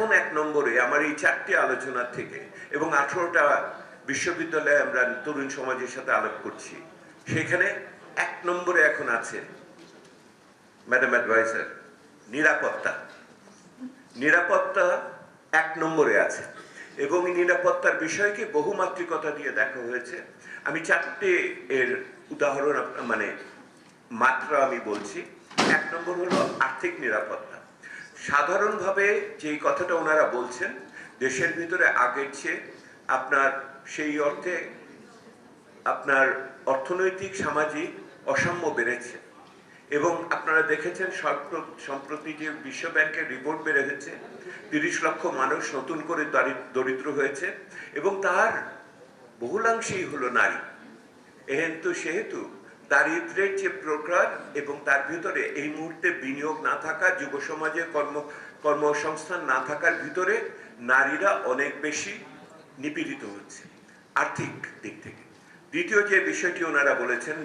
এখন এক নম্বরে আমার এই চারটি আলোচনার থেকে এবং আঠারোটা বিশ্ববিদ্যালয়ে আমরা তরুণ সমাজের সাথে আলাপ করছি, সেখানে এক নম্বরে এখন আছে ম্যাডাম অ্যাডভাইজার নিরাপত্তা। নিরাপত্তা এক নম্বরে আছে এবং নিরাপত্তার বিষয়কে বহুমাত্রিকতা দিয়ে দেখা হয়েছে। আমি চারটে এর উদাহরণ মানে মাত্রা আমি বলছি। এক নম্বর হলো আর্থিক নিরাপত্তা। সাধারণভাবে যেই কথাটা ওনারা বলছেন, দেশের ভিতরে আগের চেয়ে আপনার সেই অর্থে আপনার অর্থনৈতিক, সামাজিক অসাম্য বেড়েছে। এবং আপনারা দেখেছেন সম্প্রতি যে বিশ্ব ব্যাংকের রিপোর্ট বের হয়েছে তিরিশ লক্ষ মানুষ নতুন করে দারি- দরিদ্র হয়েছে এবং তার বহুলাংশেই হলো নারী। এহেতু সেহেতু দারিদ্রের যে প্রকার এবং তার ভিতরে এই মুহূর্তে বিনিয়োগ না থাকা, যুব সমাজের কর্ম, কর্মসংস্থান না থাকার ভিতরে নারীরা অনেক বেশি নিপীড়িত হচ্ছে আর্থিক দিক থেকে। দ্বিতীয় যে বিষয়টি ওনারা বলেছেন,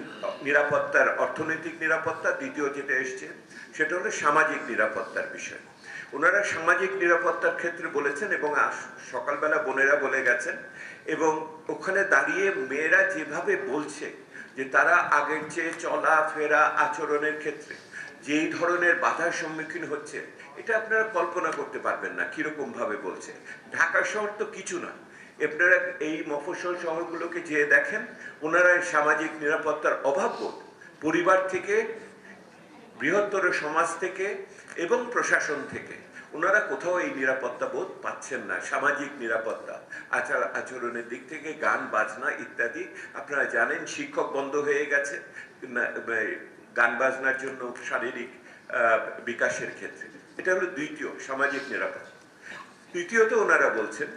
নিরাপত্তার, অর্থনৈতিক নিরাপত্তা, দ্বিতীয় যেটা এসছে, সেটা হলো সামাজিক নিরাপত্তার বিষয়। ওনারা সামাজিক নিরাপত্তার ক্ষেত্রে বলেছেন এবং সকালবেলা বোনেরা বলে গেছেন, এবং ওখানে দাঁড়িয়ে মেয়েরা যেভাবে বলছে যে তারা আগের চেয়ে চলা ফেরা আচরণের ক্ষেত্রে যেই ধরনের বাধার সম্মুখীন হচ্ছে, এটা আপনারা কল্পনা করতে পারবেন না কীরকম ভাবে বলছে। ঢাকা শহর তো কিছু না। আপনারা এই মফস্বল শহরগুলোকে যে দেখেন, ওনারা সামাজিক নিরাপত্তার অভাব বোধ পরিবার থেকে, বৃহত্তর সমাজ থেকে এবং প্রশাসন থেকে। ওনারা কোথাও এই নিরাপত্তা বোধ পাচ্ছেন না, সামাজিক নিরাপত্তা, আচার আচরণের দিক থেকে, গান, বাজনা ইত্যাদি। আপনারা জানেন শিক্ষক বন্ধ হয়ে গেছে গান, বাজনার জন্য শারীরিক বিকাশের ক্ষেত্রে। এটা হলো দ্বিতীয়, সামাজিক নিরাপত্তা। তৃতীয়ত ওনারা বলছেন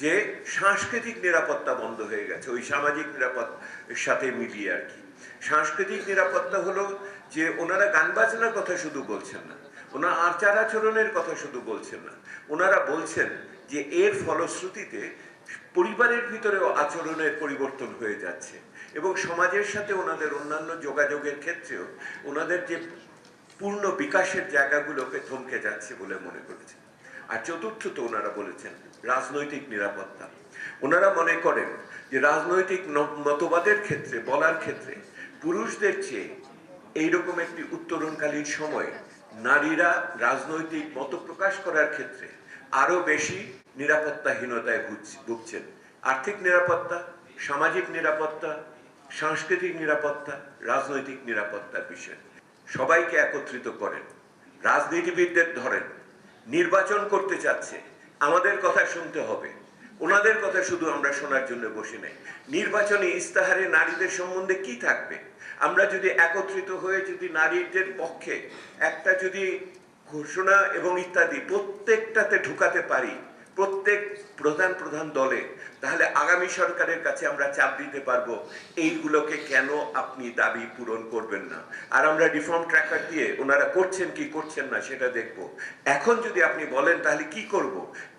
যে সাংস্কৃতিক নিরাপত্তা বন্ধ হয়ে গেছে, ওই সামাজিক নিরাপত্তার সাথে মিলিয়ে আর কি। সাংস্কৃতিক নিরাপত্তা হলো যে ওনারা গান বাজনার কথা শুধু বলছেন না, ওনারা আচার আচরণের কথা শুধু বলছেন না, ওনারা বলছেন যে এর ফলশ্রুতিতে পরিবারের ভিতরেও আচরণের পরিবর্তন হয়ে যাচ্ছে এবং সমাজের সাথে ওনাদের অন্যান্য যোগাযোগের ক্ষেত্রেও ওনাদের যে পূর্ণ বিকাশের জায়গাগুলোকে থমকে যাচ্ছে বলে মনে করেছেন। আর চতুর্থত ওনারা বলেছেন রাজনৈতিক নিরাপত্তা। ওনারা মনে করেন যে রাজনৈতিক মতবাদের ক্ষেত্রে, বলার ক্ষেত্রে পুরুষদের চেয়ে এইরকম একটি উত্তরণকালীন সময়ে নারীরা রাজনৈতিক মত প্রকাশ করার ক্ষেত্রে আরও বেশি নিরাপত্তাহীনতায় ভুগছ- ভুগছেন। আর্থিক নিরাপত্তা, সামাজিক নিরাপত্তা, সাংস্কৃতিক নিরাপত্তা, রাজনৈতিক নিরাপত্তার বিষয়। সবাইকে একত্রিত করেন। রাজনীতিবিদদের ধরেন, নির্বাচন করতে চাচ্ছে, আমাদের কথা শুনতে হবে। ওনাদের কথা শুধু আমরা শোনার জন্য বসে নেই। নির্বাচনী ইস্তাহারে নারীদের সম্বন্ধে কি থাকবে? আমরা যদি একত্রিত হয়ে যদি নারীদের পক্ষে একটা যদি ঘোষণা এবং ইত্যাদি প্রত্যেকটাতে ঢুকাতে পারি প্রত্যেক প্রধান প্রধান দলে, তাহলে আগামী সরকারের কাছে আমরা চাপ দিতে পারব, এইগুলোকে কেন আপনি দাবি পূরণ করবেন না? আর আমরা রিফর্ম ট্র্যাকার দিয়ে ওনারা করছেন কি করছেন না সেটা দেখব। এখন যদি আপনি বলেন, তাহলে কি করব?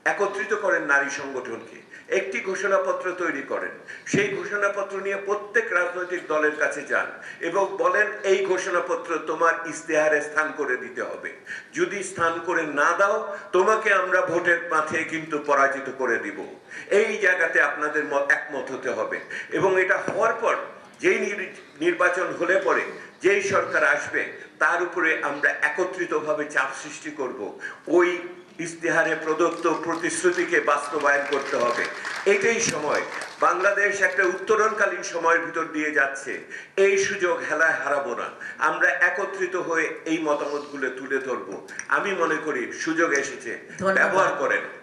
একত্রিত করেন নারী সংগঠনকে। একটি ঘোষণাপত্র তৈরি করেন। সেই ঘোষণাপত্র নিয়ে প্রত্যেক রাজনৈতিক দলের কাছে যান এবং বলেন, এই ঘোষণাপত্র তোমার ইস্তেহারে স্থান করে দিতে হবে। যদি স্থান করে না দাও, তোমাকে আমরা ভোটের মাঠে কিন্তু পরাজিত করে দিব। এই জায়গাতে আপনাদের একমত হতে হবে। এবং এটা হওয়ার পর যেই নির্বাচন হলে পরে যেই সরকার আসবে তার উপরে আমরা একত্রিতভাবে চাপ সৃষ্টি করব। ওই ইস্তেহারে প্রদত্ত প্রতিশ্রুতিকে বাস্তবায়ন করতে হবে। এটাই সময়। বাংলাদেশ একটা উত্তরণকালীন সময়ের ভিতর দিয়ে যাচ্ছে। এই সুযোগ হেলায় হারাবো না। আমরা একত্রিত হয়ে এই মতামতগুলো তুলে ধরবো। আমি মনে করি সুযোগ এসেছে। ব্যবহার করেন।